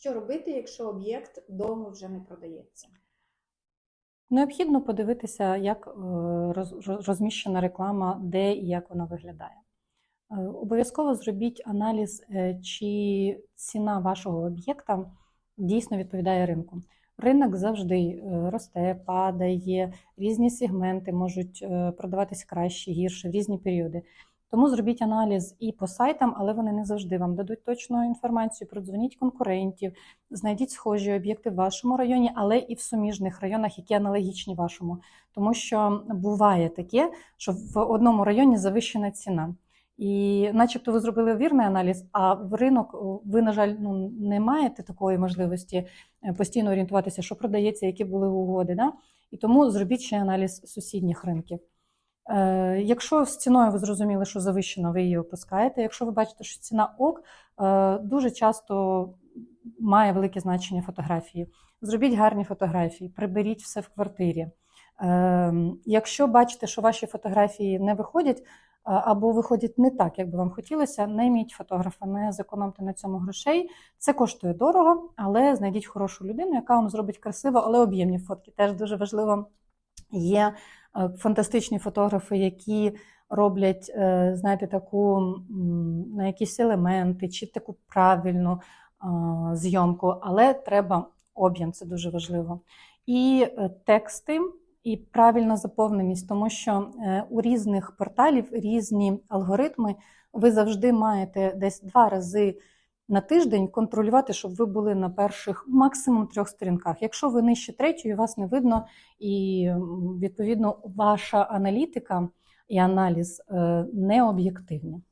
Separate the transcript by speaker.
Speaker 1: Що робити, якщо об'єкт довго вже не продається?
Speaker 2: Необхідно подивитися, як е, роз- роз- розміщена реклама, де і як вона виглядає. Е, Обов'язково зробіть аналіз, е, чи ціна вашого об'єкта дійсно відповідає ринку. Ринок завжди росте, падає, різні сегменти можуть продаватись краще, гірше в різні періоди. Тому зробіть аналіз і по сайтам, але вони не завжди вам дадуть точну інформацію. Продзвоніть конкурентів, знайдіть схожі об'єкти в вашому районі, але і в суміжних районах, які аналогічні вашому. Тому що буває таке, що в одному районі завищена ціна. І, начебто, ви зробили вірний аналіз, а в ринок ви, на жаль, ну, не маєте такої можливості е, постійно орієнтуватися, що продається, які були угоди. Да? І тому зробіть ще аналіз сусідніх ринків. Е, Якщо з ціною ви зрозуміли, що завищено, ви її опускаєте. Якщо ви бачите, що ціна ок, е, дуже часто має велике значення фотографії. Зробіть гарні фотографії, приберіть все в квартирі. Е, Якщо бачите, що ваші фотографії не виходять, або виходять не так, як би вам хотілося, найміть фотографа, не зекономте на цьому грошей. Це коштує дорого, але знайдіть хорошу людину, яка вам зробить красиво, але об'ємні фотки. Теж дуже важливо. Є фантастичні фотографи, які роблять, е, знаєте, таку на якісь елементи чи таку правильну зйомку, але треба об'єм, це дуже важливо. І е, тексти, і правильна заповненість, тому що е, у різних порталів різні алгоритми. Ви завжди маєте десь два рази на тиждень контролювати, щоб ви були на перших максимум трьох сторінках. Якщо ви нижче третьої, вас не видно, і відповідно ваша аналітика і аналіз е, не об'єктивні.